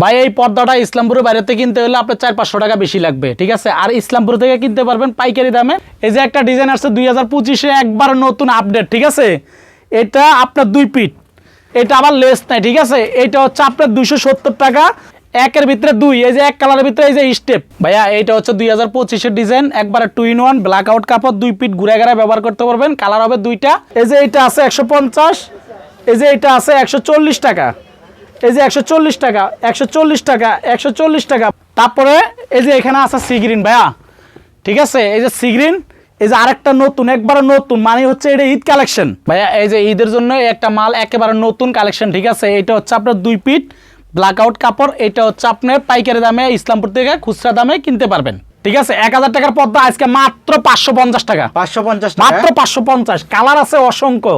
ভাই, এই পর্দাটা ইসলামপুরের বাইরেতে কিনতে হলে আপনার চার পাঁচশো টাকা বেশি লাগবে, ঠিক আছে? আর ইসলামপুর থেকে কিনতে পারবেন পাইকারি দামে। এই যে একটা ডিজাইন আসছে দুই হাজার পঁচিশে, একবার নতুন আপডেট, ঠিক আছে? এটা আপনার দুই পিট এটা আবার লেস নাই, ঠিক আছে? এটা হচ্ছে আপনার দুইশো সত্তর টাকা, একের ভিতরে দুই, এই যে এক কালারের ভিতরে এই যে স্টেপ। ভাইয়া এটা হচ্ছে দুই হাজার পঁচিশের ডিজাইন, একবারে two in one black out কাপড়, দুই পিট ঘুরে ঘেরা ব্যবহার করতে পারবেন, কালার হবে দুইটা। এই যে এটা আছে একশো পঞ্চাশ, এই যে এটা আছে একশো চল্লিশ টাকা। এই যে একশো চল্লিশ টাকা একশো চল্লিশ টাকা একশো চল্লিশ টাকা। তারপরে এই যে এখানে আছে সিগ্রিন ভাইয়া। ঠিক আছে? এই যে সিগ্রিন এই যে আরেকটা নতুন একবারে নতুন মানে হচ্ছে এটা ঈদ কালেকশন ভাইয়া এই যে ঈদের জন্য একটা মাল একেবারে নতুন কালেকশন ঠিক আছে? এটা হচ্ছে আপনার দুই পিট ব্ল্যাক আউট কাপড় এটা হচ্ছে আপনার পাইকারি দামে ইসলামপুর থেকে খুচরা দামে কিনতে পারবেন। ঠিক আছে? এক হাজার টাকার পর্দা আজকে মাত্র পাঁচশো পঞ্চাশ টাকা। পাঁচশো পঞ্চাশ মাত্র পাঁচশো পঞ্চাশ। কালার আছে অসংখ্য।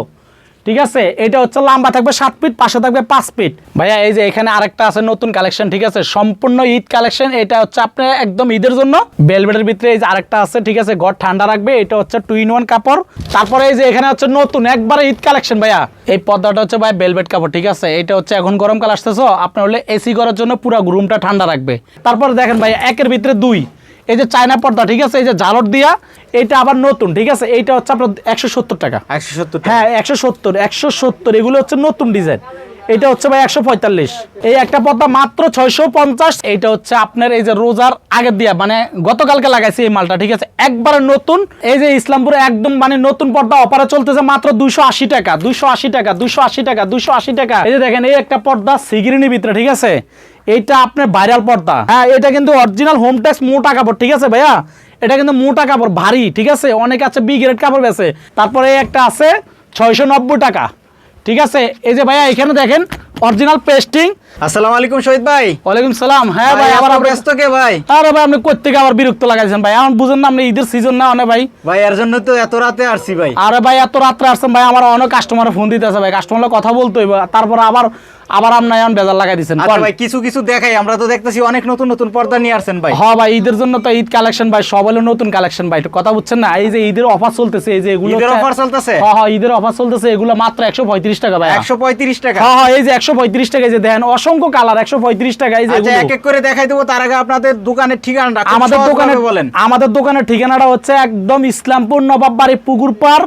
ঠিক আছে? এটা হচ্ছে লম্বা থাকবে সাত ফিট পাশে থাকবে পাঁচ ফিট ভাইয়া, এই যে এখানে আরেকটা আছে নতুন কালেকশন ঠিক আছে? সম্পূর্ণ ঈদ কালেকশন এটা হচ্ছে আপনার একদম ঈদের জন্য। বেলবেটের ভিতরে এই যে আরেকটা আছে, ঠিক আছে? ঘর ঠান্ডা রাখবে, এটা হচ্ছে টু ইন ওয়ান কাপড়। তারপরে এই যে এখানে হচ্ছে নতুন, একবারে ঈদ কালেকশন ভাইয়া। এই পর্দাটা হচ্ছে, ভাই বেলবেট কাপড়, ঠিক আছে? এটা হচ্ছে এখন গরমকাল আসতেছো, আপনার হলে এসি করার জন্য পুরো রুমটা ঠান্ডা রাখবে। তারপরে দেখেন ভাই একের ভিতরে দুই। এই যে চায়না পর্দা ঠিক আছে? এই যে জালর দিয়া এটা আবার নতুন ঠিক আছে? এইটা হচ্ছে আপনার একশো সত্তর টাকা। একশো সত্তর হ্যাঁ একশো সত্তর একশো সত্তর এগুলো হচ্ছে নতুন ডিজাইন। এটা হচ্ছে ভাই একশো পঁয়তাল্লিশ। এই একটা পর্দা মাত্র ছয়শো পঞ্চাশ এইটা হচ্ছে আপনার এই যে রোজার আগের দিয়া মানে গতকালকে লাগাইছি এই মালটা ঠিক আছে? একবারে নতুন এই যে ইসলামপুরে একদম মানে নতুন পর্দা অপারে চলতেছে মাত্র দুইশো আশি টাকা দুইশো আশি টাকা দুইশো আশি টাকা দুইশো আশি টাকা। এই যে দেখেন এই একটা পর্দা সিগিরিনির ভিতরে ঠিক আছে? এইটা আপনার ভাইরাল পর্দা। হ্যাঁ এটা কিন্তু অরিজিনাল হোম ট্যাক্স মোটা কাপড় ঠিক আছে ভাইয়া? এটা কিন্তু মোটা কাপড় ভারী ঠিক আছে? অনেক আছে বি গ্রেড কাপড় বেছে। তারপরে একটা আছে ছয়শো নব্বই টাকা ঠিক আছে? এই যে ভাইয়া এখানে দেখেন অরিজিনাল পেস্টিং আসসালামু আলাইকুম শহীদ ভাই। ওয়ালাইকুম সালাম। হ্যাঁ ভাই আবার আপনি ব্যস্ত কে ভাই? আরে ভাই আপনি কোথেকে আবার বিরক্ত লাগাইছেন ভাই? আমার বুঝেন না আপনি ঈদের সিজন না অনেক ভাই। ভাই এর জন্য তো এত রাতে আসছি ভাই। আরে ভাই এত রাত্রে আসছেন ভাই আমার অনেক কাস্টমার ফোন দিতেছে ভাই। কাস্টমার কথা বলতে হইব। তারপর আবার আবার এখন বেজার লাগাই দিচ্ছেন আচ্ছা ভাই কিছু কিছু দেখাই আমরা তো দেখতেছি অনেক নতুন নতুন পর্দা নিয়ে আসছেন ভাই। হ্যাঁ ভাই ঈদের জন্য তো ঈদ কালেকশন ভাই সব হলো নতুন কালেকশন ভাই কথা বুঝছেন না? এই যে ঈদের অফার চলতেছে এই যে এগুলো ঈদের offer চলতেছে? হ্যাঁ হ্যাঁ ঈদের অফার চলতেছে এগুলো মাত্র একশো পঁয়ত্রিশ টাকা ভাই একশো পঁয়ত্রিশ টাকা? হ্যাঁ হ্যাঁ এই যে একশো পঁয়ত্রিশ টাকা এই যে দেখেন অসংখ্য কালার একশো পঁয়ত্রিশ টাকা এই যে আচ্ছা এক এক করে দেখাই দেবো তার আগে আপনাদের দোকানের ঠিকানাটা আমাদের দোকানে বলেন। আমাদের দোকানের ঠিকানাটা হচ্ছে একদম ইসলামপুর নবাব বাড়ি পুকুর পার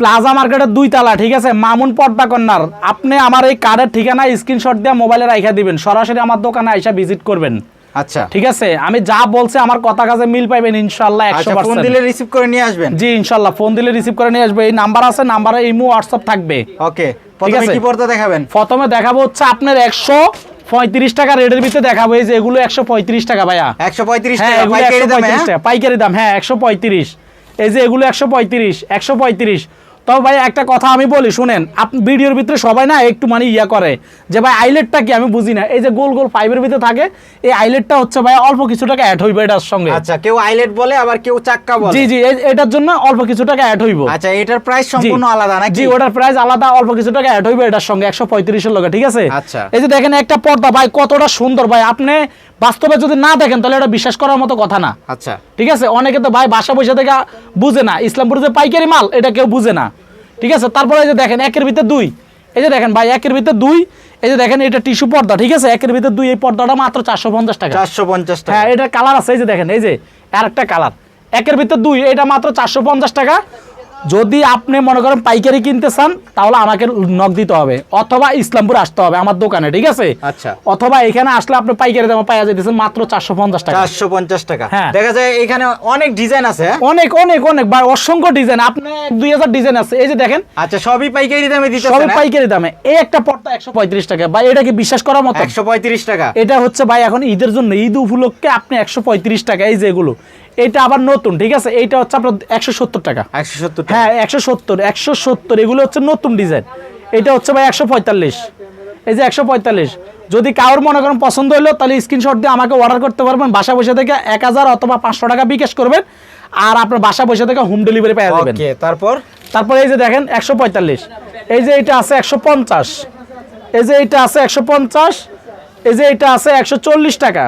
প্লাজা মার্কেটের দুই তালা ঠিক আছে? মামুন পর্দা কর্নার। আপনি আমার এই কার্ডের ঠিকানা স্ক্রিনশট দিয়ে মোবাইলে রাখা দিবেন। সরাসরি আমার দোকানে আইসা ভিজিট করবেন। আচ্ছা। ঠিক আছে? আমি যা বলছে আমার কথা কাজে মিল পাইবেন ইনশাল্লাহ একশো আচ্ছা ফোন দিলে রিসিভ করে নিয়ে আসবেন? জি ইনশাল্লাহ। ফোন দিলে রিসিভ করে নিয়ে আসবে। এই নাম্বার আছে নাম্বারে ইমো হোয়াটসঅ্যাপ থাকবে। ওকে। প্রথমে কি পর্দা দেখাবেন। প্রথমে দেখাবো হচ্ছে আপনার একশো পঁয়ত্রিশ টাকা রেটের ভিতরে দেখাবো। এই যে এগুলো একশো পঁয়ত্রিশ টাকা ভাইয়া। একশো পঁয়ত্রিশ হ্যাঁ হ্যাঁ? পাইকারি দাম হ্যাঁ একশো পঁয়ত্রিশ। এই যে এগুলো একশো পঁয়ত্রিশ একশো পঁয়ত্রিশ। তবে ভাই একটা কথা আমি বলি শুনেন আপনি ভিডিওর ভিতরে সবাই না একটু মানে ইয়া করে যে ভাই আইলেটটা কি আমি বুঝি না। এই যে গোল গোল পাইপের ভিতরে থাকে এই আইলেটটা হচ্ছে ভাই অল্প কিছু টাকা অ্যাড হইবে এটার সঙ্গে। আচ্ছা কেউ আইলেট বলে আবার কেউ চাক্কা বলে। জি জি এটার জন্য অল্প কিছু টাকা অ্যাড হইব। আচ্ছা এটার প্রাইস সম্পূর্ণ আলাদা নাকি? জি ওটার প্রাইস আলাদা অল্প কিছু টাকা অ্যাড হইবে এটার সঙ্গে একশো পঁয়ত্রিশের লগে ঠিক আছে? আচ্ছা। এই যে দেখেন একটা পর্দা ভাই কতটা সুন্দর ভাই আপনি বাস্তবে যদি না দেখেন তাহলে এটা বিশ্বাস করার মতো কথা না। আচ্ছা। ঠিক আছে? অনেকে তো ভাই বাসা পয়সা থেকে বুঝে না ইসলামপুর যে পাইকারি মাল এটা কেউ বুঝে না। ঠিক আছে? তারপরে এই যে দেখেন একের ভিতরে দুই। এই যে দেখেন ভাই একের ভিতরে দুই। এই যে দেখেন এটা টিস্যু পর্দা ঠিক আছে? একের ভিতরে দুই এই পর্দাটা মাত্র চারশো পঞ্চাশ টাকা। চারশো পঞ্চাশ টাকা। হ্যাঁ এটা কালার আছে এই যে দেখেন এই যে আর একটা কালার। একের ভিতরে দুই এটা মাত্র চারশো পঞ্চাশ টাকা। যদি আপনি মনে করেন পাইকারি কিনতে চান তাহলে আমাকে নক দিতে হবে। অথবা ইসলামপুর আসতে হবে আমার দোকানে ঠিক আছে? আচ্ছা। অথবা এখানে আসলে আপনি পাইকারি দামে পাওয়া যাইতেছে মাত্র চারশো পঞ্চাশ টাকা। চারশো পঞ্চাশ টাকা। হ্যাঁ। দেখা যায় এখানে অনেক ডিজাইন আছে হ্যাঁ? অনেক অনেক অনেক ভাই অসংখ্য ডিজাইন। আপনি দুই হাজার ডিজাইন আছে। এই যে দেখেন আচ্ছা সবই পাইকারি দামে দিতে সবই পাইকারি দামে। এই একটা পর্দা একশো পঁয়ত্রিশ টাকা। ভাই এটা কি বিশ্বাস করার মতো? একশো পঁয়ত্রিশ টাকা। এটা হচ্ছে ভাই এখন ঈদের জন্য ঈদ উপলক্ষে আপনি একশো পঁয়ত্রিশ টাকা এই যে এগুলো। এটা আবার নতুন ঠিক আছে? এইটা হচ্ছে আপনার একশো সত্তর টাকা। একশো সত্তর হ্যাঁ একশো সত্তর একশো সত্তর এগুলো হচ্ছে নতুন ডিজাইন। এটা হচ্ছে ভাই একশো পঁয়তাল্লিশ। এই যে একশো পঁয়তাল্লিশ। যদি কারোর মনে করেন পছন্দ হলো তাহলে স্ক্রিনশট দিয়ে আমাকে অর্ডার করতে পারবেন। বাসা বসে থেকে এক হাজার অথবা পাঁচশো টাকা বিকাশ করবেন। আর আপনার বাসা বসে থেকে হোম ডেলিভারি পেয়ে যাবেন। তারপর? তারপরে এই যে দেখেন একশো পঁয়তাল্লিশ। এই যে এটা আছে একশো পঞ্চাশ। এই যে এটা আছে একশো পঞ্চাশ। এই যে এটা আছে একশো চল্লিশ টাকা।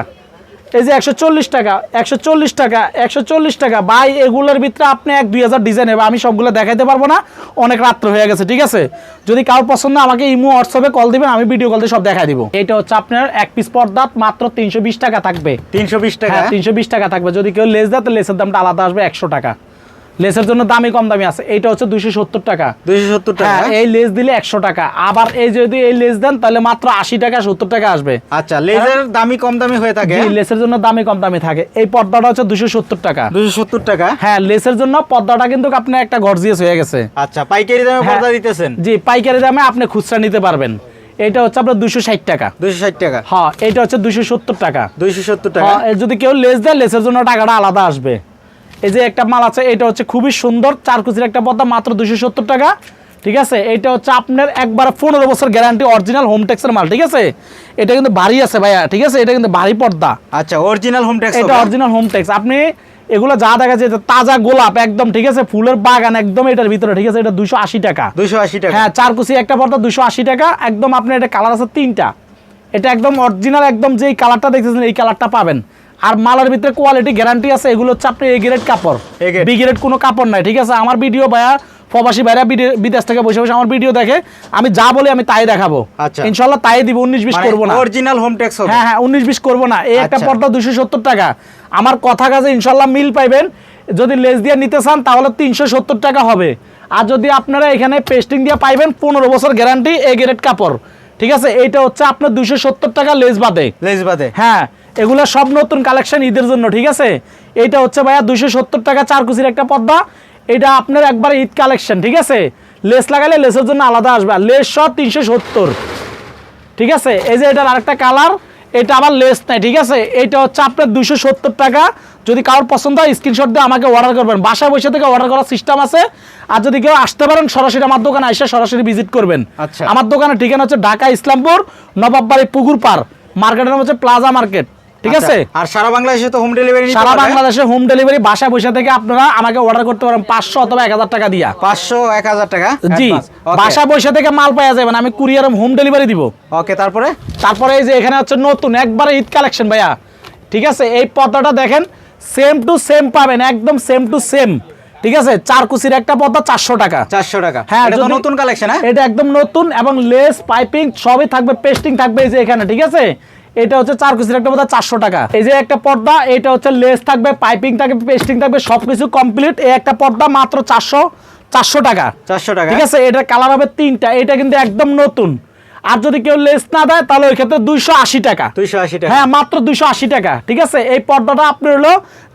এই যে একশো চল্লিশ টাকা একশো চল্লিশ টাকা একশো চল্লিশ টাকা। ভাই এগুলোর ভিতরে আপনি এক দুই হাজার ডিজাইন হবে আমি সবগুলো দেখাইতে পারব না। অনেক রাত্র হয়ে গেছে ঠিক আছে? যদি কারোর পছন্দ আমাকে ইমো হোয়াটসঅ্যাপে কল দিবেন আমি ভিডিও কল দিয়ে সব দেখাই দিব। এটা হচ্ছে আপনার এক পিস পর্দা মাত্র তিনশো বিশ টাকা থাকবে। তিনশো বিশ টাকা? হ্যাঁ তিনশো বিশ টাকা থাকবে। যদি কেউ লেস দেয় তো লেসের দামটা আলাদা আসবে একশো টাকা। লেসের জন্য দামি কম দামি আছে। এইটা হচ্ছে দুইশো সত্তর টাকা। দুইশো সত্তর টাকা? হ্যাঁ এই লেস দিলে একশো টাকা। আবার এই যদি এই লেস দেন তাহলে মাত্র আশি টাকা সত্তর টাকা আসবে। আচ্ছা লেজার দামি কম দামি হয়ে থাকে? লেসের জন্য দামি কম দামি থাকে। এই পর্দাটা হচ্ছে দুশো সত্তর টাকা। দুইশো সত্তর টাকা? হ্যাঁ লেসের জন্য পর্দাটা কিন্তু আপনার একটা গর্জিয়াস হয়ে গেছে। আচ্ছা পাইকারি দামে হ্যাঁ। পর্দা দিতেছেন? জি পাইকারি দামে আপনি খুচরা নিতে পারবেন। এটা হচ্ছে আপনার দুশো ষাট টাকা। দুইশো ষাট টাকা? হ্যাঁ এটা হচ্ছে দুশো সত্তর টাকা। দুইশো সত্তর টাকা? হ্যাঁ, যদি কেউ লেস দেয় লেসের জন্য টাকাটা আলাদা আসবে। এই যে একটা মাল আছে এটা হচ্ছে খুবই সুন্দর চার কুচির একটা পর্দা মাত্র দুশো সত্তর টাকা। ঠিক আছে? এটা হচ্ছে আপনার একবার পনেরো বছর গ্যারান্টি অরিজিনাল হোম টেক্সের মাল ঠিক আছে? এটা কিন্তু ভারী আছে ভাইয়া ঠিক আছে? এটা কিন্তু ভারী পর্দা। আচ্ছা অরিজিনাল হোম ট্যাক্স এটা অরিজিনাল হোম টেক্স আপনি এগুলো যা দেখা যায় তাজা গোলাপ একদম ঠিক আছে? ফুলের বাগান একদম এটার ভিতরে ঠিক আছে? এটা দুশো আশি টাকা। দুইশো আশি টাকা। হ্যাঁ চার কুচি একটা পর্দা দুশো আশি টাকা। একদম আপনার এটা কালার আছে তিনটা। এটা একদম অরিজিনাল একদম যেই কালারটা দেখতেছেন এই কালারটা পাবেন। আর মালের ভিতরে কোয়ালিটি গ্যারান্টি আছে এগুলো হচ্ছে আপনি এ গ্রেড কাপড়। বি গ্রেড কোনো কাপড় নাই ঠিক আছে? আমার ভিডিও ভাইয়া প্রবাসী ভাইরা বিদেশ থেকে বসে বসে আমার ভিডিও দেখে আমি যা বলি আমি তাই দেখাবো। আচ্ছা। ইনশাল্লাহ তাই দিব উনিশ বিশ করব না। অরিজিনাল হোম ট্যাক্স হবে। হ্যাঁ হ্যাঁ উনিশ বিশ করব না। এই একটা আচ্ছা। পর্দা দুশো সত্তর টাকা। আমার কথা কাজে ইনশাল্লাহ মিল পাইবেন। যদি লেস দিয়ে নিতে চান তাহলে তিনশো সত্তর টাকা হবে। আর যদি আপনারা এখানে পেস্টিং দিয়ে পাইবেন পনেরো বছর গ্যারান্টি এ গ্রেড কাপড়। ঠিক আছে? এইটা হচ্ছে আপনার দুশো সত্তর টাকা লেস বাদে। লেস বাদে। হ্যাঁ এগুলো সব নতুন কালেকশন ঈদের জন্য ঠিক আছে? এটা হচ্ছে ভাইয়া দুশো সত্তর টাকা চার কুচির একটা পর্দা এটা আপনার একবার ঈদ কালেকশন ঠিক আছে? লেস লাগালে লেসের জন্য আলাদা আসবে। আর লেস সব তিনশো সত্তর। ঠিক আছে? এই যে এটার আরেকটা কালার এটা আবার লেস নাই ঠিক আছে? এটা হচ্ছে আপনার দুশো সত্তর টাকা। যদি কারোর পছন্দ হয় স্ক্রিনশট দিয়ে আমাকে অর্ডার করবেন। বাসায় বসে থেকে অর্ডার করার সিস্টেম আছে। আর যদি কেউ আসতে পারেন সরাসরি আমার দোকানে এসে সরাসরি ভিজিট করবেন। আচ্ছা। আমার দোকানের ঠিকানা হচ্ছে ঢাকা ইসলামপুর নবাববাড়ি পুকুর পার। মার্কেটের নাম হচ্ছে প্লাজা মার্কেট। ঠিক আচ্ছা, আছে? আর সারা বাংলাদেশে তো হোম ডেলিভারি সারা বাংলাদেশে হোম ডেলিভারি বাসায় বসে থেকে আপনারা আমাকে অর্ডার করতে পারেন পাঁচশো অথবা এক হাজার টাকা দিয়া। পাঁচশো এক হাজার টাকা? জি বাসা বসে থেকে মাল পাওয়া যাবেন আমি কুরিয়ার হোম ডেলিভারি দিব। ওকে তারপরে? তারপরে এই যে এখানে হচ্ছে নতুন একবারে ঈদ কালেকশন ভাইয়া। ঠিক আছে এই পর্দাটা দেখেন সেম টু সেম পাবেন একদম সেম টু সেম ঠিক আছে চার কুচির একটা পর্দা চারশো টাকা। চারশো টাকা। হ্যাঁ এটা নতুন কালেকশন হ্যাঁ? এটা একদম নতুন এবং লেস পাইপিং সবই থাকবে পেস্টিং থাকবে এই যে এখানে ঠিক আছে? এটা হচ্ছে চার কুচির একটা পর্দা চারশো টাকা। এই যে একটা পর্দা এটা হচ্ছে লেস থাকবে পাইপিং থাকবে পেস্টিং থাকবে সবকিছু কমপ্লিট এই একটা পর্দা মাত্র চারশো চারশো টাকা। চারশো টাকা। ঠিক আছে? এটা কালার হবে তিনটা এটা কিন্তু একদম নতুন। আর যদি কেউ লেস না দেয় তাহলে ওই ক্ষেত্রে দুইশো আশি টাকা। দুইশো আশি টাকা। হ্যাঁ মাত্র দুইশো আশি টাকা। ঠিক আছে? এই পর্দাটা আপনি হলো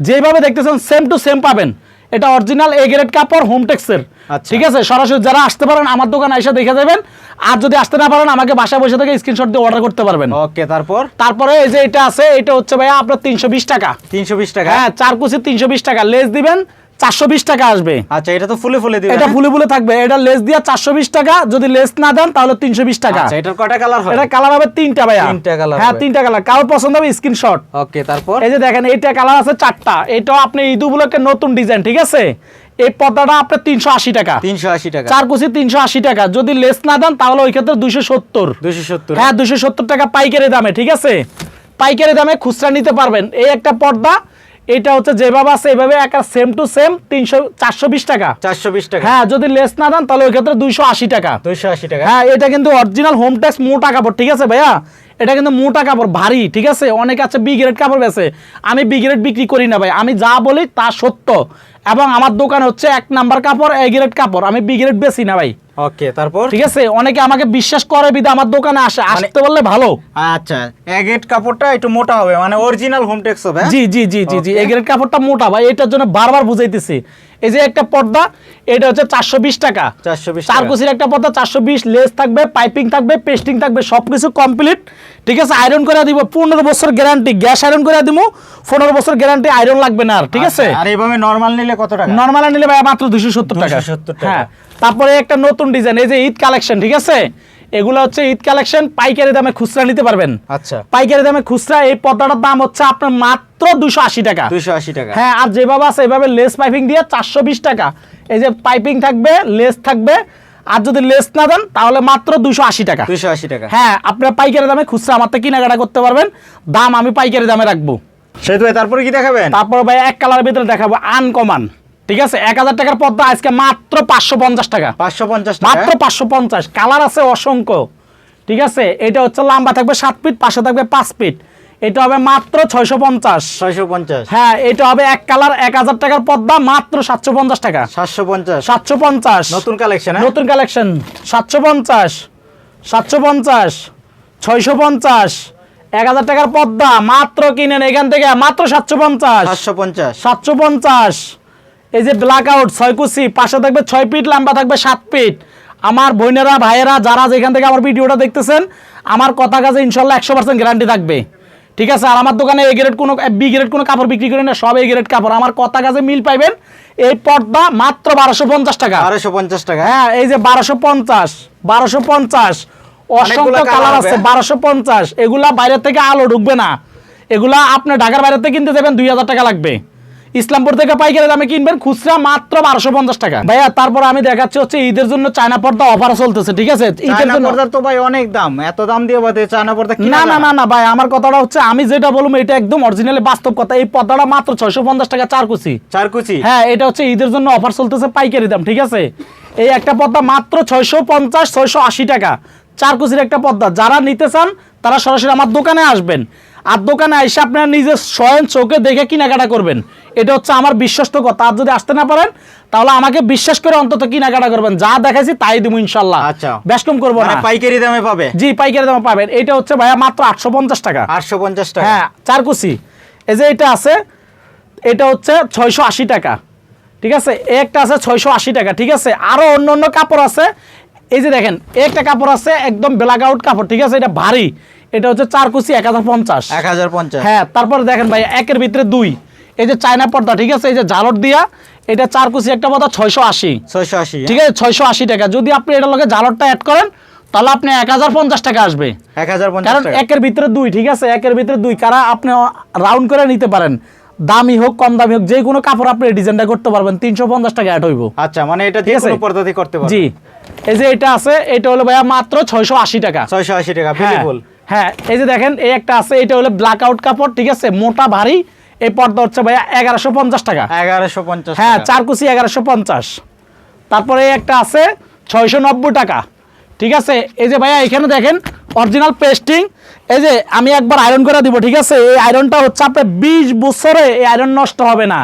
যেভাবে দেখতেছেন সেম টু সেম পাবেন। এটা অরিজিনাল এ গ্রেড কাপড় হোমটেক্সের টেক্সের ঠিক আছে? সরাসরি যারা আসতে পারেন আমার দোকানে এসে দেখে যাবেন। আর যদি আসতে না পারেন আমাকে বাসায় বসে থেকে স্ক্রিনশট দিয়ে অর্ডার করতে পারবেন। ওকে তারপর? তারপরে এই যে এটা আছে এটা হচ্ছে ভাইয়া আপনার তিনশো বিশ টাকা। তিনশো বিশ টাকা? হ্যাঁ চার কুচি তিনশো বিশ টাকা। লেস দিবেন চারশো বিশ টাকা আসবে। আচ্ছা এটা তো ফুলে ফুলে দিবে। এটা? ফুলে ফুলে থাকবে। এটা লেস দিয়ে টাকা যদি লেস না দেন তাহলে তিনশো বিশ টাকা। আচ্ছা এটার কয়টা কালার হয় এটা কালার হবে তিনটা ভাইয়া। তিনটা colour হ্যাঁ তিনটা কালার পছন্দ হবে স্ক্রিনশট ওকে তারপর? এই যে দেখেন কালার আছে চারটা। এটাও আপনি ঈদ উপলক্ষে নতুন ডিজাইন ঠিক আছে? এই পর্দাটা আপনার তিনশো আশি টাকা। তিনশো আশি টাকা। চার কুচি তিনশো আশি টাকা। যদি লেস না দেন তাহলে ওই ক্ষেত্রে দুইশো সত্তর। দুইশো সত্তর। হ্যাঁ দুশো সত্তর টাকা পাইকারি দামে ঠিক আছে? পাইকারি দামে খুচরা নিতে পারবেন। এই একটা পর্দা এটা হচ্ছে যেভাবে আছে এভাবে একটা সেম টু সেম তিনশো চারশো বিশ টাকা। চারশো বিশ টাকা। হ্যাঁ যদি লেস না দেন তাহলে ওই ক্ষেত্রে দুইশো আশি টাকা। দুইশো আশি টাকা। হ্যাঁ এটা কিন্তু অরিজিনাল হোম ট্যাক্স মোটা কাপড় ঠিক আছে ভাইয়া? এটা কিন্তু মোটা কাপড় ভারী ঠিক আছে? অনেক আছে বি গ্রেড কাপড় বেছে। আমি বি গ্রেড বিক্রি করি না ভাই। আমি যা বলি তা সত্য। এবং আমার দোকান হচ্ছে এক নাম্বার কাপড় এ গ্রেড কাপড়। আমি বি গ্রেড বেশি না ভাই। ওকে তারপর? ঠিক আছে? অনেকে আমাকে বিশ্বাস করে বিদা আমার দোকানে আসে। আসতে বললে ভালো। আচ্ছা এগেট কাপড়টা একটু মোটা হবে মানে অরিজিনাল হোম টেক্স হবে? জি জি জি জি জি। Okay. এই গ্রেড কাপড়টা মোটা ভাই। এটার জন্য বারবার বুঝাইতেছি। এই যে একটা পর্দা এটা হচ্ছে চারশো বিশ টাকা। চারশো চার কুচির একটা পর্দা চারশো বিশ লেস থাকবে পাইপিং থাকবে পেস্টিং থাকবে সবকিছু কমপ্লিট। ঠিক আছে আয়রন করে দিব পনেরো বছর গ্যারান্টি গ্যাস আয়রন করে দিব পনেরো বছর গ্যারান্টি আয়রন লাগবে না আর ঠিক আছে? আর এইভাবে নরমাল নিলে কত টাকা? নর্মাল নিলে ভাই মাত্র দুশো সত্তর টাকা। 270 টাকা। হ্যাঁ তারপরে একটা নতুন ডিজাইন এই যে ঈদ কালেকশন ঠিক আছে? এগুলো হচ্ছে ঈদ কালেকশন পাইকারি দামে খুচরা নিতে পারবেন। আচ্ছা। পাইকারি দামে খুচরা এই পর্দাটার দাম হচ্ছে আপনার মাত্র দুশো আশি টাকা। দুইশো আশি টাকা। হ্যাঁ আর যেভাবে আছে এভাবে লেস পাইপিং দিয়ে চারশো বিশ টাকা। এই যে পাইপিং থাকবে লেস থাকবে আর যদি লেস না দেন তাহলে মাত্র দুশো আশি টাকা। দুইশো আশি টাকা। হ্যাঁ আপনার পাইকারি দামে খুচরা আমার থেকে কেনাকাটা করতে পারবেন। দাম আমি পাইকারি দামে রাখব। ভাই তারপরে কি দেখাবেন? তারপর ভাই এক কালারের ভিতরে দেখাবো আনকমান। ঠিক আছে এক হাজার টাকার পদ্মা আজকে মাত্র পাঁচশো পঞ্চাশ টাকা। পাঁচশো পঞ্চাশ মাত্র পাঁচশো পঞ্চাশ। কালার আছে অসংখ্য। ঠিক আছে এটা হচ্ছে লম্বা থাকবে সাত ফিট পাশে থাকবে পাঁচ ফিট। এটা হবে মাত্র ছয়শো পঞ্চাশ। ছয়শো পঞ্চাশ। হ্যাঁ এটা হবে এক কালার এক হাজার টাকার পদ্মা মাত্র সাতশো পঞ্চাশ টাকা। সাতশো পঞ্চাশ। সাতশো পঞ্চাশ। নতুন কালেকশন নতুন কালেকশন। সাতশো পঞ্চাশ। সাতশো পঞ্চাশ। ছয়শো পঞ্চাশ। এক হাজার টাকার পদ্মা মাত্র কিনেন এখান থেকে মাত্র সাতশো পঞ্চাশ। সাতশো পঞ্চাশ। সাতশো পঞ্চাশ। এই যে ব্ল্যাক আউট ছয় কুচি পাশে থাকবে ছয় ফিট লম্বা থাকবে সাত ফিট আমার বোনেরা ভাইয়েরা যারা যেখান থেকে আমার ভিডিওটা দেখতেছেন আমার কথা কাছে ইনশাল্লাহ একশো পার্সেন্ট গ্যারান্টি থাকবে। ঠিক আছে? আর আমার দোকানে এ গ্রেড কোনো বি গ্রেড কোনো কাপড় বিক্রি করি না সব এ গ্রেড কাপড়। আমার কথা কাছে মিল পাইবেন এই পর্দা মাত্র বারোশো পঞ্চাশ টাকা। বারোশো পঞ্চাশ টাকা। হ্যাঁ এই যে বারোশো পঞ্চাশ বারোশো পঞ্চাশ অসংখ্য কালার আছে বারোশো পঞ্চাশ। এগুলা বাইরে থেকে আলো ঢুকবে না। এগুলা আপনি ঢাকার বাইরে থেকে কিনতে যাবেন দুই হাজার টাকা লাগবে। ইসলামপুর থেকে পাইকারি দামে কিনবেন খুচরা মাত্র বারোশো পঞ্চাশ টাকা। ভাইয়া তারপর আমি দেখাচ্ছি হচ্ছে ঈদের জন্য চায়না পর্দা অফার চলতেছে ঠিক আছে? ঈদের জন্য তো ভাই অনেক দাম। এত দাম দিয়ে বাদে চায়না পর্দা না না না। না ভাই আমার কথাটা হচ্ছে আমি যেটা বলব এটা একদম অরিজিনালি বাস্তব কথা। এই পর্দাটা মাত্র ছয়শো পঞ্চাশ টাকা চার কুচি। চারকুচি? হ্যাঁ এটা হচ্ছে ঈদের জন্য অফার চলতেছে পাইকারি দাম ঠিক আছে? এই একটা পদ্মা মাত্র ছয়শো পঞ্চাশ ছয়শো আশি টাকা। চার কুচির একটা পদ্মা যারা নিতে চান তারা সরাসরি আমার দোকানে আসবেন। আর দোকানে এসে আপনারা নিজে স্বয়ং চোখে দেখে কেনাকাটা করবেন। এটা হচ্ছে আমার বিশ্বস্ত কথা। আর যদি আসতে না পারেন তাহলে আমাকে বিশ্বাস করে অন্তত কেনাকাটা করবেন। যা দেখাইছি তাই দিব ইনশাল্লাহ। আচ্ছা। বেশ কম করব মানে না। পাইকারি দামে পাবে? জি পাইকারি দামে পাবেন। এটা হচ্ছে ভাইয়া মাত্র আটশো পঞ্চাশ টাকা। আটশো পঞ্চাশ টাকা? হ্যাঁ চার কুচি। এই যে এটা আছে এটা হচ্ছে ছয়শো আশি টাকা। ঠিক আছে? একটা আছে ছয়শো আশি টাকা। ঠিক আছে? আরও অন্য অন্য কাপড় আছে। এই যে দেখেন একটা কাপড় আছে একদম ব্ল্যাক আউট কাপড় ঠিক আছে? এটা ভারী। এটা হচ্ছে চার কুচি এক হাজার পঞ্চাশ। এক হাজার পঞ্চাশ। হ্যাঁ তারপর দেখেন ভাই একের ভিতরে দুই। এই যে চায়না পর্দা ঠিক আছে? এই যে জালট দিয়া এটা চার কুচি একটা পর্দা ছয়শো আশি। ছয়শো আশি ঠিক আছে? ছয়শো আশি টাকা। যদি আপনি এটার লগে জালটটা অ্যাড করেন তাহলে আপনি এক হাজার পঞ্চাশ টাকা আসবে। এক হাজার পঞ্চাশ কারণ একের ভিতরে দুই ঠিক আছে? একের ভিতরে দুই কারা আপনি রাউন্ড করে নিতে পারেন। দামি হোক কম দামি হোক যে কোনো কাপড় আপনি ডিজাইনটা করতে পারবেন তিনশো পঞ্চাশ টাকা অ্যাড হইব। আচ্ছা মানে এটা ঠিক আছে? করতে পারবে জি। এই যে এটা আছে এটা হলো ভাইয়া মাত্র ছয়শো আশি টাকা। ছয়শো আশি টাকা হ্যাঁ হ্যাঁ এই যে দেখেন এই একটা আছে এটা হলো ব্ল্যাক আউট কাপড় ঠিক আছে? মোটা ভারী। এই পর্দা হচ্ছে ভাইয়া এগারোশো পঞ্চাশ টাকা। এগারোশো পঞ্চাশ হ্যাঁ। চার কুচি এগারোশো পঞ্চাশ। তারপরে একটা আছে ছয়শো নব্বই টাকা। ঠিক আছে? এই যে ভাইয়া এখানে দেখেন অরিজিনাল পেস্টিং। এই যে আমি একবার আয়রন করে দিব ঠিক আছে? এই আয়রনটা হচ্ছে আপনার বিশ বছরে এই আয়রন নষ্ট হবে না।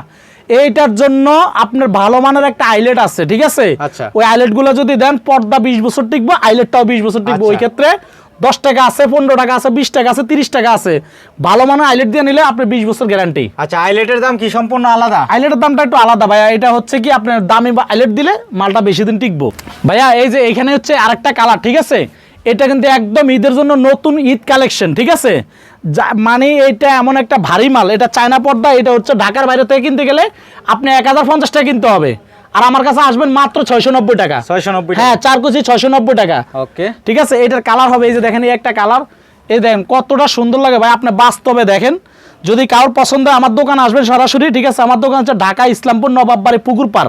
এইটার জন্য আপনার ভালো মানের একটা আইলেট আছে ঠিক আছে? আচ্ছা। ওই আইলেটগুলো যদি দেন পর্দা বিশ বছর টিকবো আইলেটটাও বিশ বছর টিকবো। ওই আচ্ছা। ক্ষেত্রে দশ টাকা আছে পনেরো টাকা আছে বিশ টাকা আছে তিরিশ টাকা আছে। ভালো মানের আইলেট দিয়ে নিলে আপনি বিশ বছর গ্যারান্টি আচ্ছা আইলেটের দাম কি সম্পূর্ণ আলাদা? আইলেটের দামটা একটু আলাদা ভাইয়া। এটা হচ্ছে কি আপনার দামি বা আইলেট দিলে মালটা বেশি দিন টিকবো। ভাইয়া এই যে এখানে হচ্ছে আরেকটা কালার ঠিক আছে? এটা কিন্তু একদম ঈদের জন্য নতুন ঈদ কালেকশন ঠিক আছে? যা মানে এটা এমন একটা ভারী মাল এটা চায়না পর্দা এটা হচ্ছে ঢাকার বাইরে থেকে কিনতে গেলে আপনি এক হাজার পঞ্চাশ টাকা কিনতে হবে। আর আমার কাছে আসবেন মাত্র ছয়শো নব্বই টাকা। ছয়শো নব্বই হ্যাঁ চার কুচি ছয়শো নব্বই টাকা। ওকে। ঠিক আছে এটার কালার হবে এই যে দেখেন এই একটা কালার এই দেখেন কতটা সুন্দর লাগে ভাই আপনি বাস্তবে দেখেন। যদি কারোর পছন্দ হয় আমার দোকান আসবেন সরাসরি ঠিক আছে? আমার দোকান হচ্ছে ঢাকা ইসলামপুর নবাববাড়ি পুকুর পার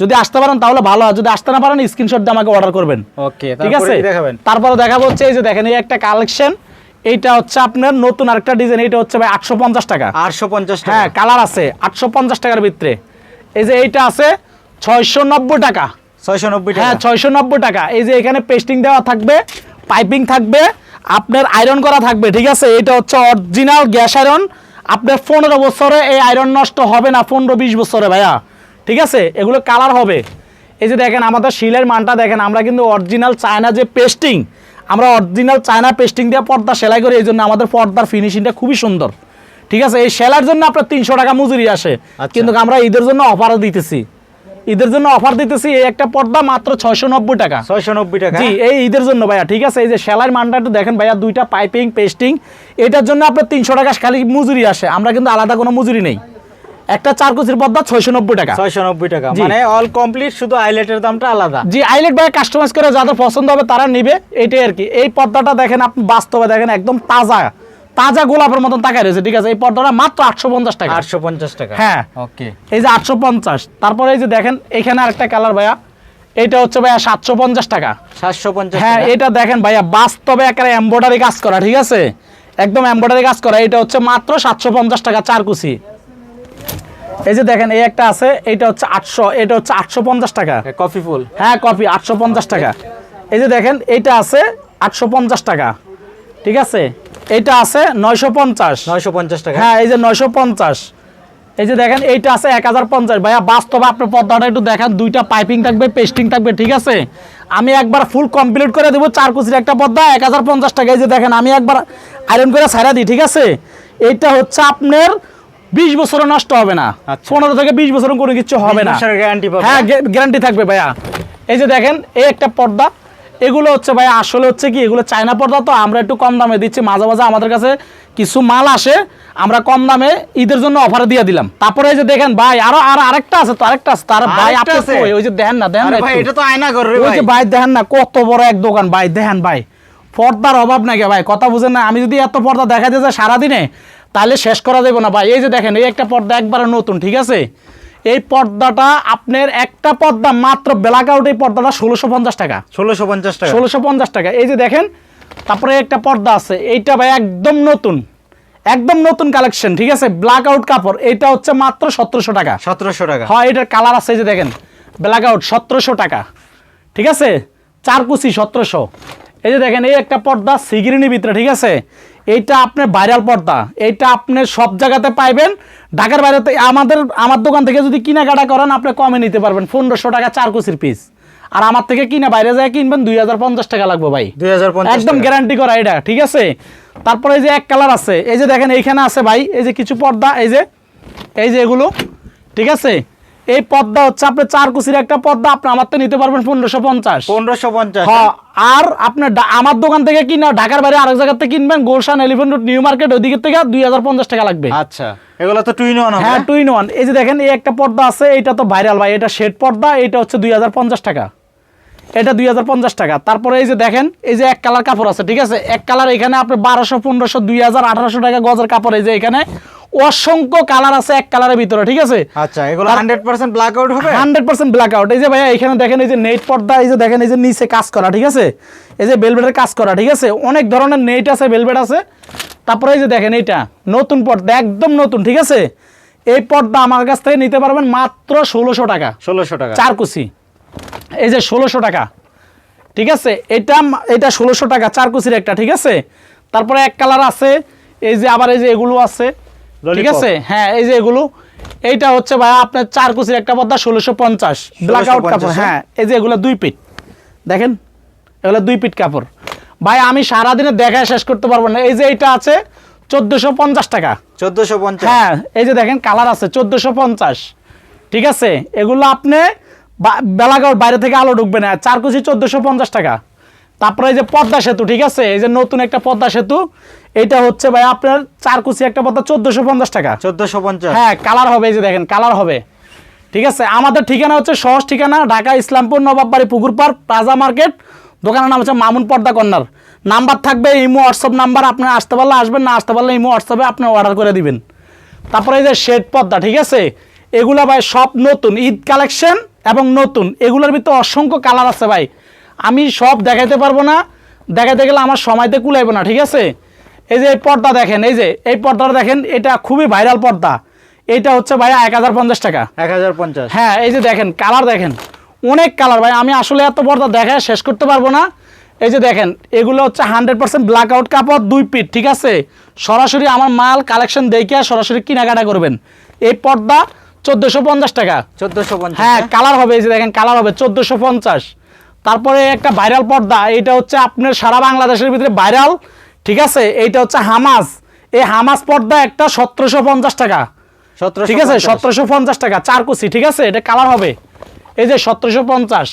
যদি আসতে পারেন তাহলে ভালো হয়। যদি আসতে না পারেন স্ক্রিনশট দিয়ে আমাকে অর্ডার করবেন। ওকে ঠিক আছে? দেখাবেন? তারপরে দেখাবো হচ্ছে এই যে দেখেন এই একটা কালেকশন এইটা হচ্ছে আপনার নতুন আরেকটা ডিজাইন এইটা হচ্ছে ভাই আটশো পঞ্চাশ টাকা। আটশো পঞ্চাশ হ্যাঁ কালার আছে আটশো পঞ্চাশ টাকার ভিতরে। এই যে এইটা আছে ছয়শো নব্বই টাকা। ছয়শো নব্বই হ্যাঁ ছয়শো নব্বই টাকা। এই যে এখানে পেস্টিং দেওয়া থাকবে পাইপিং থাকবে আপনার আয়রন করা থাকবে ঠিক আছে? এটা হচ্ছে অরিজিনাল গ্যাস আয়রন আপনার পনেরো বছরে এই আয়রন নষ্ট হবে না পনেরো বিশ বছরে ভাইয়া। ঠিক আছে? এগুলো কালার হবে। এই যে দেখেন আমাদের শিলের মানটা দেখেন আমরা কিন্তু অরিজিনাল চায়না যে পেস্টিং আমরা অরিজিনাল চায়না পেস্টিং দিয়ে পর্দা সেলাই করি এই জন্য আমাদের পর্দার ফিনিশিংটা খুবই সুন্দর। ঠিক আছে? এই সেলার জন্য আপনার তিনশো টাকা মজুরি আসে। আচ্ছা। কিন্তু আমরা ঈদের জন্য অফারও দিতেছি। ঈদের জন্য অফার দিতেছি এই একটা পর্দা মাত্র ছয়শো নব্বই টাকা। ছয়শো নব্বই টাকা? জি এই ঈদের জন্য ভাইয়া ঠিক আছে? এই যে সেলাইয়ের মানটা একটু দেখেন ভাইয়া দুইটা পাইপিং পেস্টিং এটার জন্য আপনার তিনশো টাকা খালি মজুরি আসে। আমরা কিন্তু আলাদা কোনো মজুরি নেই। একটা চার কুচির পর্দা ছয়শো নব্বই টাকা। ছয়শো নব্বই টাকা। মানে অল কমপ্লিট শুধু আইলেটের দামটা আলাদা। জি আইলেট ভাই কাস্টমাইজ করে যাদের পছন্দ হবে তারা নিবে। এটাই আর কি। এই পর্দাটা দেখেন আপনি বাস্তবে দেখেন একদম তাজা তাজা গোলাপের মতন তাকায় রয়েছে ঠিক আছে? এই পর্দাটা মাত্র আটশো পঞ্চাশ টাকা। আটশো পঞ্চাশ টাকা। হ্যাঁ। ওকে এই যে আটশো পঞ্চাশ তারপরে এই যে দেখেন এখানে আরেকটা কালার ভাইয়া। এটা হচ্ছে ভাইয়া সাতশো পঞ্চাশ টাকা। সাতশো পঞ্চাশ হ্যাঁ এটা দেখেন ভাইয়া বাস্তবে একটা এমব্রয়ডারি কাজ করা ঠিক আছে? একদম এমব্রয়ডারি কাজ করা। এটা হচ্ছে মাত্র সাতশো পঞ্চাশ টাকা চার কুচি। এই যে দেখেন এই একটা আছে এটা হচ্ছে আটশো এটা হচ্ছে আটশো পঞ্চাশ টাকা। কফি ফুল। হ্যাঁ কপি আটশো পঞ্চাশ টাকা। এই যে দেখেন এইটা আছে আটশো পঞ্চাশ টাকা। ঠিক আছে? এইটা আছে নয়শো পঞ্চাশ। নয়শো পঞ্চাশ টাকা। হ্যাঁ এই যে নয়শো পঞ্চাশ। এই যে দেখেন এইটা আছে এক হাজার পঞ্চাশ। ভাইয়া বাস্তবে আপনার পদ্মাটা একটু দেখেন দুইটা পাইপিং থাকবে পেস্টিং থাকবে ঠিক আছে? আমি একবার ফুল কমপ্লিট করে দেবো চার কুচির একটা পদ্মা এক হাজার পঞ্চাশ টাকা। এই যে দেখেন আমি একবার আয়রন করে ছাড়া দিই ঠিক আছে? এইটা হচ্ছে আপনার বিশ বছরে নষ্ট হবে না। আচ্ছা। পনেরো থেকে বিশ বছর কোনো কিছু হবে না। হ্যাঁ গ্যারান্টি থাকবে ভাইয়া। এই যে দেখেন এই একটা পর্দা এগুলো হচ্ছে ভাই আসলে হচ্ছে কি এগুলো চায়না পর্দা তো আমরা একটু কম দামে দিচ্ছি। মাঝে মাঝে আমাদের কাছে কিছু মাল আসে আমরা কম দামে ঈদের জন্য অফার দিয়ে দিলাম। তারপরে এই যে দেখেন ভাই আরও আর আরেকটা আছে তো আরেকটা আছে তার ভাই আপনি? ওই যে দেখেন না দেখেন ভাই এটা তো আয়না ঘর ওই যে ভাই। দেখেন না কত বড় এক দোকান। ভাই দেখেন ভাই পর্দার অভাব নাকি ভাই? কথা বুঝেন না আমি যদি এত পর্দা দেখা যায় সারাদিনে তাহলে শেষ করা যাবে না ভাই। এই যে দেখেন এই একটা পর্দা একবারে নতুন ঠিক আছে? এই পর্দাটা আপনার একটা পর্দা মাত্র ব্ল্যাক আউট এই পর্দাটা ষোলোশো পঞ্চাশ টাকা। ষোলোশো পঞ্চাশ টাকা। ষোলোশো পঞ্চাশ টাকা। এই যে দেখেন তারপরে একটা পর্দা আছে এইটা ভাই একদম নতুন একদম নতুন কালেকশন ঠিক আছে? ব্ল্যাক আউট কাপড় এইটা হচ্ছে মাত্র সতেরোশো টাকা। সতেরোশো টাকা। হয় এটার কালার আছে এই যে দেখেন ব্ল্যাক আউট সতেরোশো টাকা ঠিক আছে? চার কুচি সতেরোশো। এই যে দেখেন এই একটা পর্দা সিগিরিনি ভিতরে ঠিক আছে? এইটা আপনার ভাইরাল পর্দা। এইটা আপনি সব জায়গাতে পাইবেন। ঢাকার বাইরে আমাদের আমার দোকান থেকে যদি কেনাকাটা করেন আপনি কমে নিতে পারবেন। পনেরোশো টাকা চার কুচির পিস আর আমার থেকে কিনা বাইরে যায় কিনবেন দুই হাজার পঞ্চাশ টাকা লাগবে ভাই। দুই হাজার একদম গ্যারান্টি করা এটা ঠিক আছে? তারপরে এই যে এক কালার আছে এই যে দেখেন এইখানে আছে ভাই এই যে কিছু পর্দা এই যে এই যে এগুলো ঠিক আছে? এই পদ্মা হচ্ছে আপনি চার কুচির একটা পদ্মা আপনি আমার তো নিতে পারবেন পনেরোশো পঞ্চাশ। পনেরোশো পঞ্চাশ। হ্যাঁ, আর আপনার আমার দোকান থেকে কিনা ঢাকার বাইরে আরেক জায়গা থেকে কিনবেন Gulshan Elephant Road New Market ওইদিকে থেকে দুই হাজার পঞ্চাশ টাকা লাগবে। আচ্ছা এগুলো তো টুইন ওয়ান হ্যাঁ টুইন ওয়ান এই যে দেখেন এই একটা পর্দা আছে এটা তো ভাইরাল ভাই এটা শেড পর্দা এটা হচ্ছে দুই হাজার পঞ্চাশ টাকা। এটা দুই হাজার পঞ্চাশ টাকা। তারপরে এই যে দেখেন এই যে এক কালার কাপড় আছে ঠিক আছে? এক কালার এখানে আপনি বারোশো পনেরোশো দুই হাজার আঠারোশো টাকা গজের কাপড় এই যে এখানে। অসংখ্য কালার আছে এক কালারের ভিতরে ঠিক আছে? আচ্ছা এগুলো হান্ড্রেড পার্সেন্ট ব্ল্যাক আউট হবে? হান্ড্রেড পার্সেন্ট ব্ল্যাক আউট এই যে ভাইয়া এখানে দেখেন এই যে নেট পর্দা এই যে দেখেন এই যে নিচে কাজ করা ঠিক আছে? এই যে বেলভেটের কাজ করা ঠিক আছে? অনেক ধরনের নেট আছে বেলভেট আছে। তারপরে এই যে দেখেন এইটা নতুন পর্দা একদম নতুন ঠিক আছে? এই পর্দা আমার কাছ থেকে নিতে পারবেন মাত্র ষোলোশো টাকা। ষোলোশো টাকা। চার কুচি। এই যে ষোলোশো টাকা ঠিক আছে? এটা এটা ষোলোশো টাকা চার কুচির একটা ঠিক আছে? তারপরে এক কালার আছে এই যে আবার এই যে এগুলো আছে ঠিক আছে? হ্যাঁ এই যে এগুলো এইটা হচ্ছে ভাই আপনার চার কুচির একটা পদ্মা ষোলোশো পঞ্চাশ ব্ল্যাক আউট কাপড় হ্যাঁ? এই যে এগুলো দুই পিট দেখেন? এগুলো দুই পিট কাপড়। ভাই আমি সারাদিনে দেখায় শেষ করতে পারব না। এই যে এইটা আছে চোদ্দোশো পঞ্চাশ টাকা। চোদ্দোশো পঞ্চাশ। হ্যাঁ এই যে দেখেন কালার আছে চোদ্দোশো পঞ্চাশ ঠিক আছে? এগুলো আপনি বেলাগাঁওর বাইরে থেকে আলো ঢুকবে না। চার কুচি চোদ্দোশো পঞ্চাশ টাকা। তারপরে এই যে পদ্মা সেতু ঠিক আছে? এই যে নতুন একটা পদ্মা সেতু এটা হচ্ছে ভাই আপনার চার কুচি একটা পদ্মা চোদ্দোশো পঞ্চাশ টাকা। চোদ্দোশো পঞ্চাশ। হ্যাঁ কালার হবে এই যে দেখেন কালার হবে। ঠিক আছে? আমাদের ঠিকানা হচ্ছে সহজ ঠিকানা ঢাকা ইসলামপুর নবাববাড়ি পুকুরপাড় প্লাজা মার্কেট। দোকানের নাম হচ্ছে মামুন পর্দা কর্নার। নাম্বার থাকবে ইমো হোয়াটসঅ্যাপ নাম্বার আপনি আসতে পারলে আসবেন না আসতে পারলে ইমো হোয়াটসঅ্যাপে আপনি অর্ডার করে দিবেন। তারপরে এই যে শেড পর্দা ঠিক আছে? এগুলা ভাই সব নতুন ঈদ কালেকশন। এবং নতুন। এগুলোর ভিতরে অসংখ্য কালার আছে ভাই। আমি সব দেখাইতে পারব না। দেখাইতে গেলে আমার সময়তে কুলাইবো না ঠিক আছে? এই যে এই পর্দা দেখেন এই যে এই পর্দাটা দেখেন এটা খুবই ভাইরাল পর্দা। এইটা হচ্ছে ভাই এক হাজার পঞ্চাশ টাকা। এক হাজার পঞ্চাশ। হ্যাঁ এই যে দেখেন কালার দেখেন। অনেক কালার ভাই আমি আসলে এত পর্দা দেখায় শেষ করতে পারব না। এই যে দেখেন এগুলো হচ্ছে হান্ড্রেড পার্সেন্ট ব্ল্যাক আউট কাপড় দুই পিট ঠিক আছে? সরাসরি আমার মাল কালেকশন দেখে সরাসরি কেনাকাটা করবেন। এই পর্দা চোদ্দোশো পঞ্চাশ টাকা। চোদ্দোশো হ্যাঁ কালার হবে এই যে দেখেন কালার হবে চোদ্দোশো পঞ্চাশ। তারপরে একটা ভাইরাল পর্দা এটা হচ্ছে আপনার সারা বাংলাদেশের ভিতরে ভাইরাল ঠিক আছে? এইটা হচ্ছে হামাস। এই হামাস পর্দা একটা সতেরোশো পঞ্চাশ টাকা। ঠিক আছে? সতেরোশো পঞ্চাশ টাকা চার কুচি ঠিক আছে? এটা কালার হবে। এই যে সতেরোশো পঞ্চাশ।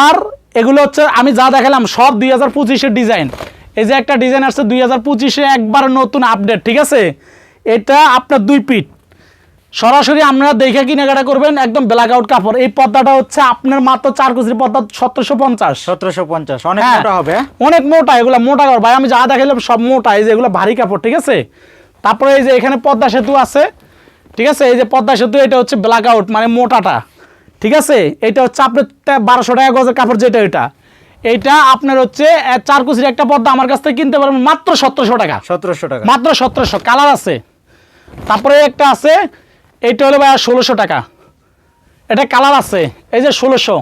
আর এগুলো হচ্ছে আমি যা দেখালাম সব দুই হাজার পঁচিশের ডিজাইন এই যে একটা ডিজাইন আসছে দুই হাজার পঁচিশে একবার নতুন আপডেট ঠিক আছে? এটা আপনার দুই পিট সরাসরি আপনারা দেখে কেনাকাটা করবেন একদম ব্ল্যাক আউট কাপড়। এই পর্দাটা হচ্ছে আপনার মাত্র চার কুচির পর্দা সতেরোশো পঞ্চাশ। সতেরোশো পঞ্চাশ অনেক হ্যাঁ, মোটা হবে? অনেক মোটা এগুলো মোটা কাপড়। ভাই আমি যা দেখাইলাম সব মোটা এই যে এগুলো ভারী কাপড় ঠিক আছে? তারপরে এই যে এখানে পদ্মা সেতু আছে ঠিক আছে? এই যে পদ্মা সেতু এটা হচ্ছে ব্ল্যাক আউট মানে মোটাটা ঠিক আছে? এটা হচ্ছে আপনার বারোশো টাকা গজের কাপড় যেটা এটা। এইটা আপনার হচ্ছে চার কুচির একটা পর্দা আমার কাছ থেকে কিনতে পারবেন মাত্র সতেরোশো টাকা। সতেরোশো টাকা। মাত্র সতেরোশো কালার আছে। তারপরে একটা আছে এইটা হলো ভাই ষোলোশো টাকা। এটা কালার আছে এই যে ষোলোশো।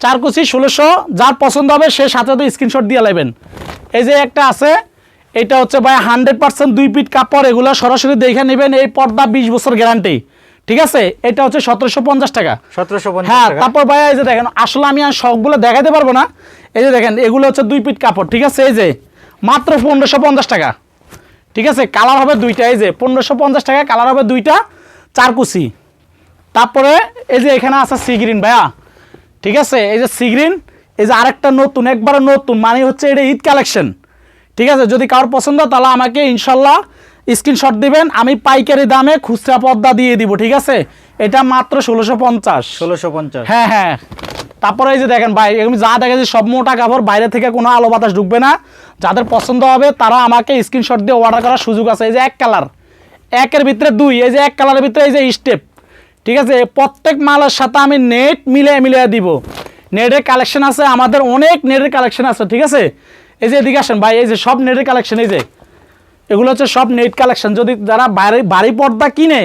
চার কুচি ষোলোশো যার পছন্দ হবে সে সাথে সাথে স্ক্রিনশট দিয়ে নেবেন এই যে একটা আছে এটা হচ্ছে ভাই হান্ড্রেড পার্সেন্ট দুই পিট কাপড় এগুলো সরাসরি দেখে নেবেন এই পর্দা বিশ বছর গ্যারান্টি ঠিক আছে? এটা হচ্ছে সতেরোশো পঞ্চাশ টাকা। সতেরোশো পঞ্চাশ হ্যাঁ তারপর ভাই এই যে দেখেন আসলে আমি আর সবগুলো দেখাতে পারব না। এই যে দেখেন এগুলো হচ্ছে দুই পিট কাপড় ঠিক আছে? এই যে মাত্র পনেরোশো পঞ্চাশ টাকা। ঠিক আছে? কালার হবে দুইটা এই যে পনেরোশো পঞ্চাশ টাকা কালার হবে দুইটা। চার কুচি তারপরে এই যে এখানে আছে সি গ্রিন ভাইয়া। ঠিক আছে? এই যে সি গ্রিন এই যে আরেকটা নতুন একবারে নতুন মানে হচ্ছে এটা ঈদ কালেকশন। ঠিক আছে? যদি কারোর পছন্দ তাহলে আমাকে ইনশাল্লাহ স্ক্রিনশট দিবেন। আমি পাইকারি দামে খুচরা পদ্মা দিয়ে দিব ঠিক আছে? এটা মাত্র ষোলোশো পঞ্চাশ। ষোলোশো পঞ্চাশ। হ্যাঁ হ্যাঁ। তারপরে এই যে দেখেন ভাই এরকম যা দেখা যায় সব মোটা কাপড় বাইরে থেকে কোনো আলো বাতাস ঢুকবে না। যাদের পছন্দ হবে তারা আমাকে স্ক্রিনশট দিয়ে অর্ডার করার সুযোগ আছে। এই যে এক কালার। একের ভিতরে দুই এই যে এক কালারের ভিতরে এই যে স্টেপ ঠিক আছে? প্রত্যেক মালের সাথে আমি নেট মিলিয়ে মিলিয়ে দিব। নেটের কালেকশন আছে আমাদের অনেক নেটের কালেকশন আছে ঠিক আছে? এই যে এদিকে আসেন ভাই এই যে সব নেটের কালেকশন এই যে। এগুলো হচ্ছে সব নেট কালেকশন যদি যারা বাড়ি বাড়ি পর্দা কিনে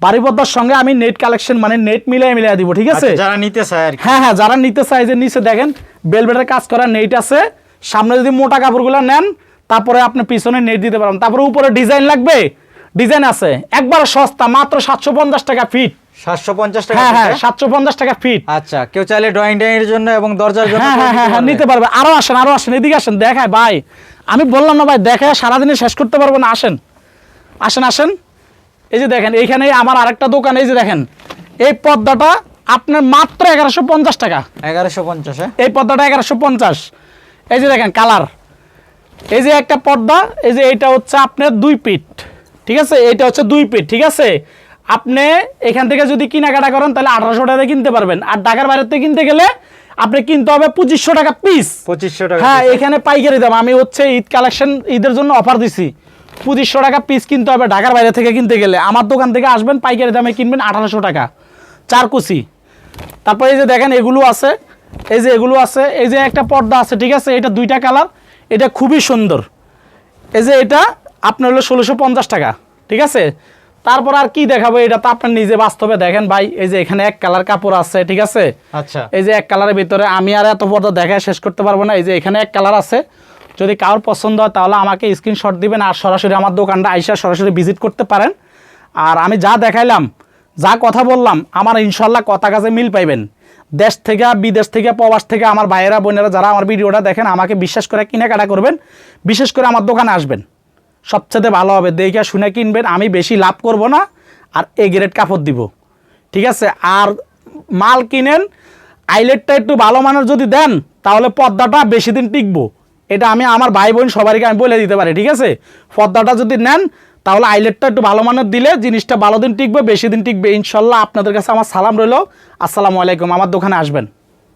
বাড়ি পর্দার সঙ্গে আমি নেট কালেকশন মানে নেট মিলিয়ে মিলিয়ে দিব ঠিক আছে? আচ্ছা, যারা নিতে চায় আর হ্যাঁ হ্যাঁ যারা নিতে চায় যে নিচে দেখেন বেলবেটের কাজ করা নেট আছে। সামনে যদি মোটা কাপড়গুলো নেন তারপরে আপনি পিছনে নেট দিতে পারেন। তারপরে উপরে ডিজাইন লাগবে ডিজাইন আছে। একবার সস্তা মাত্র সাতশো পঞ্চাশ টাকা ফিট সাতশো পঞ্চাশ টাকা হ্যাঁ হ্যাঁ সাতশো পঞ্চাশ টাকা ফিট আচ্ছা কেউ চাইলে ড্রয়িং জন্য এবং দরজার জন্য হ্যাঁ হ্যাঁ হ্যাঁ হ্যাঁ নিতে পারবে। আরও আসেন আরও আসেন এদিকে আসেন দেখায় ভাই। আমি বললাম না ভাই দেখায় সারাদিনে শেষ করতে পারব না আসেন। আসেন আসেন। এই যে দেখেন এইখানে আমার আরেকটা দোকান এই যে দেখেন। এই পর্দাটা আপনার মাত্র এগারোশো পঞ্চাশ টাকা। এগারোশো পঞ্চাশ হ্যাঁ? এই পর্দাটা এগারোশো পঞ্চাশ। এই যে দেখেন কালার। এই যে একটা পর্দা এই যে এটা হচ্ছে আপনার দুই পিট ঠিক আছে? এটা হচ্ছে দুই পিট ঠিক আছে? আপনি এখান থেকে যদি কেনাকাটা করেন তাহলে আঠারোশো টাকা কিনতে পারবেন। আর ঢাকার বাইরে থেকে কিনতে গেলে আপনি কিনতে হবে পঁচিশশো টাকা পিস পঁচিশশো টাকা হ্যাঁ এখানে পাইকারি দাম। আমি হচ্ছে ঈদ কালেকশন ঈদের জন্য অফার দিছি। পঁচিশশো টাকা পিস কিনতে হবে ঢাকার বাইরে থেকে কিনতে গেলে। আমার দোকান থেকে আসবেন পাইকারি দামে কিনবেন আঠারোশো টাকা। চার কুচি। তারপরে এই যে দেখেন এগুলো আছে। এই যে এগুলো আছে এই যে একটা পর্দা আছে ঠিক আছে? এটা দুইটা কালার। এটা খুবই সুন্দর। এই যে এটা আপনার হলো ষোলোশো পঞ্চাশ টাকা ঠিক আছে? তারপর আর কি দেখাবো? এটা তো আপনার নিজে বাস্তবে দেখেন ভাই এই যে এখানে এক কালার কাপড় আছে ঠিক আছে? আচ্ছা। এই যে এক কালারের ভিতরে আমি আর এত পর্দা দেখায় শেষ করতে পারব না। এই যে এখানে এক কালার আছে। যদি কারোর পছন্দ হয় তাহলে আমাকে স্ক্রিনশট দিবেন আর সরাসরি আমার দোকানটা আইসা সরাসরি ভিজিট করতে পারেন। আর আমি যা দেখাইলাম যা কথা বললাম আমার ইনশাল্লাহ কথা কাছে মিল পাইবেন। দেশ থেকে বিদেশ থেকে প্রবাস থেকে আমার ভাইয়েরা বোনেরা যারা আমার ভিডিওটা দেখেন আমাকে বিশ্বাস করে কেনাকাটা করবেন। বিশেষ করে আমার দোকানে আসবেন। সবচেয়ে ভালো হবে। দেখে শুনে কিনবেন, আমি বেশি লাভ করব না, আর এ গ্রেড কাপড় দিব। ঠিক আছে? আর মাল কিনেন, আইলেটটা একটু ভালো মানের যদি দেন, তাহলে পর্দাটা বেশি দিন টিকবো। এটা আমি আমার ভাই বোন সবাইকে আমি বলে দিতে পারি, ঠিক আছে? পর্দাটা যদি নেন, তাহলে আইলেটটা একটু ভালো মানের দিলে জিনিসটা ভালো দিন টিকবে, বেশি দিন টিকবে। ইনশাল্লাহ আপনাদের কাছে আমার সালাম রইল। আসসালামু আলাইকুম। আমার দোকানে আসবেন।